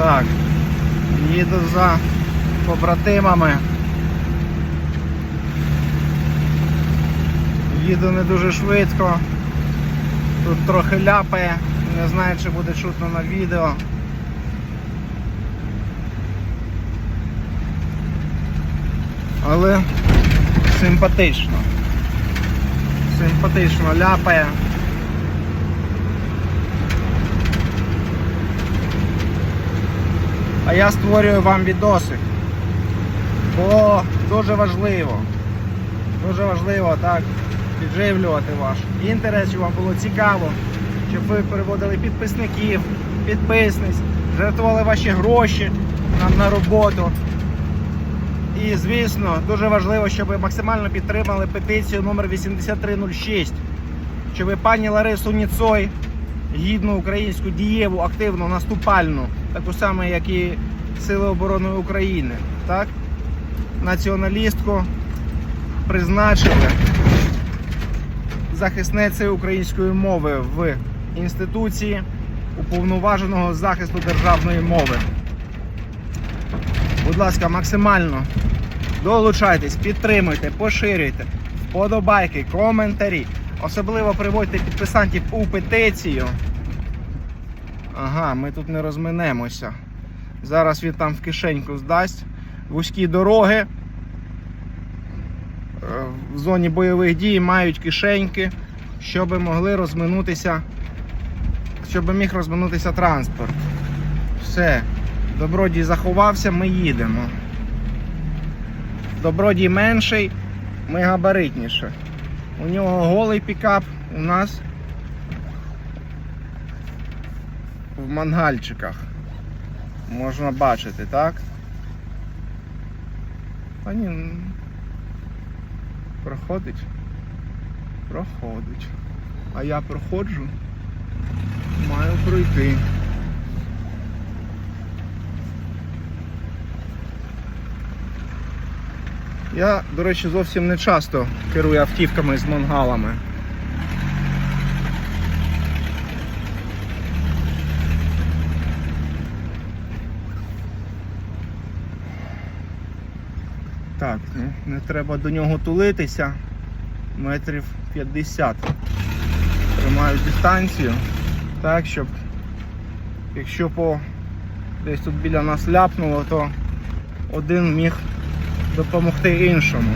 Так. Їду за побратимами. Їду не дуже швидко. Тут трохи ляпає, не знаю, чи буде чутно на відео. Але симпатично. Симпатично ляпає. А я створюю вам відосик. Бо дуже важливо. Дуже важливо так підживлювати ваш інтерес, щоб вам було цікаво, щоб ви переводили підписників, підписниць, жертвували ваші гроші на, на роботу. І, звісно, дуже важливо, щоб ви максимально підтримали петицію номер 8306, щоб пані Ларису Ніцой, гідну українську дієву, активну, наступальну, таку саму, як і Сили оборони України, так? націоналістку призначили захисницею української мови в інституції уповноваженого захисту державної мови. Будь ласка, максимально долучайтесь, підтримуйте, поширюйте, вподобайки, коментарі. Особливо приводьте підписантів у петицію. Ага, ми тут не розминемося. Зараз він там в кишеньку здасть. Вузькі дороги. Е, В зоні бойових дій мають кишеньки, щоб могли розминутися, щоб міг розминутися транспорт. Все. Добродій заховався, ми їдемо. Добродій менший, ми габаритніше. У нього голий пікап, у нас в мангальчиках. Можна бачити, так? А ні. Проходить. Проходить. А я проходжу. Маю пройти. Я, до речі, зовсім не часто керую автівками з мангалами. Так, ну, не треба до нього тулитися. Метрів 50. Тримаю дистанцію. Так, щоб якщо по десь тут біля нас ляпнуло, то один міг допомогти іншому.